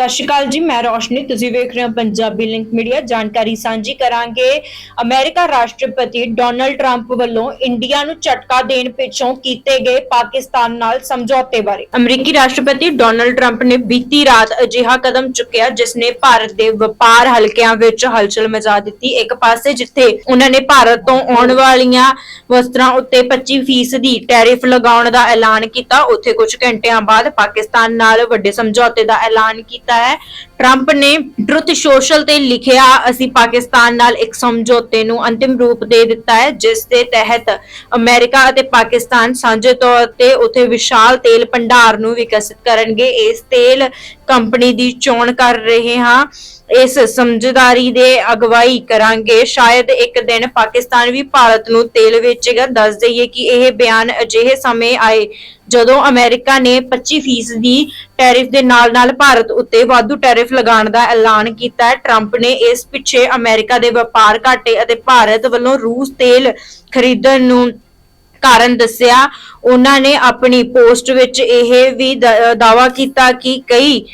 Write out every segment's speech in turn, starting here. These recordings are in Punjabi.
ਸਤਿ ਸ਼੍ਰੀ ਅਕਾਲ ਜੀ, ਮੈਂ ਰੋਸ਼ਨੀ, ਤੁਸੀਂ ਵੇਖ ਰਹੇ ਹੋ ਪੰਜਾਬੀ ਲਿੰਕ ਮੀਡੀਆ, ਜਾਣਕਾਰੀ ਸਾਂਝੀ ਕਰਾਂਗੇ। ਅਮਰੀਕਾ ਰਾਸ਼ਟਰਪਤੀ ਡੋਨਲਡ ਟਰੰਪ ਵੱਲੋਂ ਇੰਡੀਆ ਨੂੰ ਝਟਕਾ ਦੇਣ ਪਿੱਛੋਂ ਕੀਤੇ ਗਏ ਪਾਕਿਸਤਾਨ ਨਾਲ ਸਮਝੌਤੇ ਬਾਰੇ। ਅਮਰੀਕੀ ਰਾਸ਼ਟਰਪਤੀ ਡੋਨਲਡ ਟਰੰਪ ਨੇ ਬੀਤੀ ਰਾਤ ਅਜਿਹਾ ਕਦਮ ਚੁੱਕਿਆ, ਜਿਸ ਨੇ ਭਾਰਤ ਦੇ ਵਪਾਰ ਹਲਕਿਆਂ ਵਿੱਚ ਹਲਚਲ ਮਚਾ ਦਿੱਤੀ। ਇੱਕ ਪਾਸੇ ਜਿੱਥੇ ਉਹਨਾਂ ਨੇ ਭਾਰਤ ਤੋਂ ਆਉਣ ਵਾਲੀਆਂ ਵਸਤਰਾਂ ਉੱਤੇ 25% ਦੀ ਟੈਰਿਫ ਲਗਾਉਣ ਦਾ ਐਲਾਨ ਕੀਤਾ, ਉੱਥੇ ਕੁਝ ਘੰਟਿਆਂ ਬਾਅਦ ਪਾਕਿਸਤਾਨ ਨਾਲ ਵੱਡੇ ਸਮਝੌਤੇ ਦਾ ਐਲਾਨ ਕੀਤਾ। ਹੈ ਟਰੰਪ ਨੇ ਟਰੁੱਥ ਸੋਸ਼ਲ ਤੇ ਲਿਖਿਆ, ਅਸੀਂ ਪਾਕਿਸਤਾਨ ਨਾਲ ਇੱਕ ਸਮਝੌਤੇ ਨੂੰ ਅੰਤਿਮ ਰੂਪ ਦੇ ਦਿੱਤਾ ਹੈ, ਜਿਸ ਦੇ ਤਹਿਤ ਅਮਰੀਕਾ ਅਤੇ ਪਾਕਿਸਤਾਨ ਸਾਂਝੇ ਤੌਰ ਤੇ ਉਥੇ ਵਿਸ਼ਾਲ ਤੇਲ ਭੰਡਾਰ ਨੂੰ ਵਿਕਸਿਤ ਕਰਨਗੇ। ਇਸ ਤੇਲ ਕੰਪਨੀ ਦੀ ਚੋਣ ਕਰ ਰਹੇ ਹਾਂ। ਇਸ ਸਮਝਦਾਰੀ ਦੇ ਅਗਵਾਈ ਕਰਾਂਗੇ। ਸ਼ਾਇਦ ਇੱਕ ਦਿਨ ਪਾਕਿਸਤਾਨ ਵੀ ਭਾਰਤ ਨੂੰ ਤੇਲ ਵੇਚੇਗਾ। ਦੱਸ ਦਈਏ ਕਿ ਇਹ ਬਿਆਨ ਅਜਿਹੇ ਸਮੇਂ ਆਏ, ਜਦੋਂ ਅਮਰੀਕਾ ਨੇ 25% ਦੀ ਟੈਰਿਫ ਦੇ ਨਾਲ-ਨਾਲ ਭਾਰਤ ਉੱਤੇ ਵਾਧੂ ਟੈਰਿਫ ਲਗਾਉਣ ਦਾ ਐਲਾਨ ਕੀਤਾ ਹੈ। ਟਰੰਪ ਨੇ ਇਸ ਪਿੱਛੇ ਅਮਰੀਕਾ ਦੇ ਵਪਾਰ ਘਾਟੇ ਅਤੇ ਭਾਰਤ ਵੱਲੋਂ ਰੂਸ ਤੇਲ ਖਰੀਦਣ ਨੂੰ ਕਾਰਨ ਦੱਸਿਆ। ਉਹਨਾਂ ਨੇ ਆਪਣੀ ਪੋਸਟ ਵਿੱਚ ਇਹ ਵੀ ਦ- ਦਾਅਵਾ ਕੀਤਾ ਕਿ ਕਈ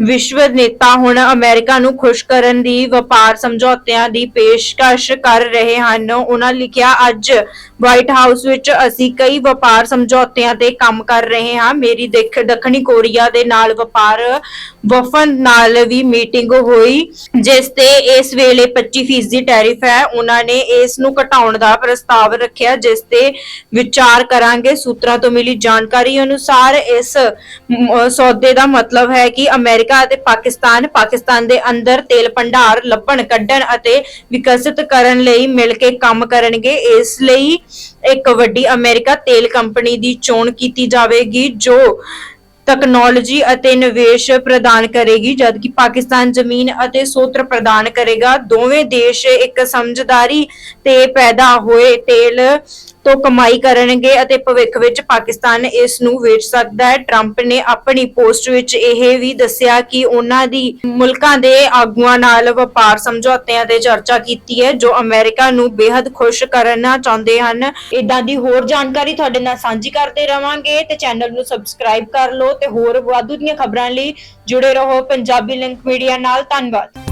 ਵਿਸ਼ਵ ਨੇਤਾ ਹੁਣ ਅਮਰੀਕਾ ਨੂੰ ਖੁਸ਼ ਕਰਨ ਦੀ, ਵਪਾਰ ਸਮਝੌਤਿਆਂ ਦੀ ਪੇਸ਼ਕਸ਼ ਕਰ ਰਹੇ ਹਨ। ਉਹਨਾਂ ਲਿਖਿਆ, ਅੱਜ ਵਾਈਟ ਹਾਊਸ ਵਿੱਚ ਅਸੀਂ ਕਈ ਵਪਾਰ ਸਮਝੌਤਿਆਂ ਤੇ ਕੰਮ ਕਰ ਰਹੇ ਹਾਂ। ਮੇਰੀ ਦੱਖਣੀ ਕੋਰੀਆ ਦੇ ਨਾਲ ਵਪਾਰ ਵਫਦ ਨਾਲ ਵੀ ਮੀਟਿੰਗ ਹੋਈ, ਜਿਸ ਤੇ ਇਸ ਵੇਲੇ 25% ਟੈਰਿਫ ਹੈ। ਉਹਨਾਂ ਨੇ ਇਸ ਨੂੰ ਘਟਾਉਣ ਦਾ ਪ੍ਰਸਤਾਵ ਰੱਖਿਆ, ਜਿਸ ਤੇ ਵਿਚਾਰ ਕਰਾਂਗੇ। ਸੂਤਰਾਂ ਤੋਂ ਮਿਲੀ ਜਾਣਕਾਰੀ ਅਨੁਸਾਰ ਇਸ ਸੌਦੇ ਦਾ ਮਤਲਬ ਹੈ ਕਿ ਅਮਰੀਕਾ ਅਤੇ ਪਾਕਿਸਤਾਨ ਪਾਕਿਸਤਾਨ ਦੇ ਅੰਦਰ ਤੇਲ ਭੰਡਾਰ ਲੱਭਣ, ਕੱਢਣ ਅਤੇ ਵਿਕਸਿਤ ਕਰਨ ਲਈ ਮਿਲ ਕੇ ਕੰਮ ਕਰਨਗੇ। ਇਸ ਲਈ ਇੱਕ ਵੱਡੀ ਅਮਰੀਕਾ ਤੇਲ ਕੰਪਨੀ ਦੀ ਚੋਣ ਕੀਤੀ ਜਾਵੇਗੀ, ਜੋ ਤਕਨਾਲੋਜੀ ਅਤੇ ਨਿਵੇਸ਼ ਪ੍ਰਦਾਨ ਕਰੇਗੀ, ਜਦਕਿ ਪਾਕਿਸਤਾਨ ਜ਼ਮੀਨ ਅਤੇ ਸੋਤਰ ਪ੍ਰਦਾਨ ਕਰੇਗਾ। ਦੋਵੇਂ ਦੇਸ਼ ਇੱਕ ਸਮਝਦਾਰੀ ਤੇ ਪੈਦਾ ਹੋਏ ਤੇਲ ਤੋਂ ਕਮਾਈ ਕਰਨਗੇ ਅਤੇ ਭਵਿੱਖ ਵਿੱਚ ਪਾਕਿਸਤਾਨ ਇਸ ਨੂੰ ਵੇਚ ਸਕਦਾ ਹੈ। ਟਰੰਪ ਨੇ ਆਪਣੀ ਪੋਸਟ ਵਿੱਚ ਇਹ ਵੀ ਦੱਸਿਆ ਕਿ ਉਹਨਾਂ ਦੀ ਮੁਲਕਾਂ ਦੇ ਆਗੂਆਂ ਨਾਲ ਵਪਾਰ ਸਮਝੌਤਿਆਂ ਤੇ ਚਰਚਾ ਕੀਤੀ ਹੈ, ਜੋ ਅਮਰੀਕਾ ਨੂੰ ਬੇहद ਖੁਸ਼ ਕਰਨਾ ਚਾਹੁੰਦੇ ਹਨ। ਇਦਾਂ ਦੀ ਹੋਰ ਜਾਣਕਾਰੀ ਤੁਹਾਡੇ ਨਾਲ ਸਾਂਝੀ ਕਰਦੇ ਰਵਾਂਗੇ ਤੇ ਚੈਨਲ ਨੂੰ ਸਬਸਕ੍ਰਾਈਬ ਕਰ ਲਓ ਤੇ ਹੋਰ ਵਾਧੂ ਦੀਆਂ ਖਬਰਾਂ ਲਈ ਜੁੜੇ ਰਹੋ ਪੰਜਾਬੀ ਲਿੰਕ ਮੀਡੀਆ ਨਾਲ। ਧੰਨਵਾਦ।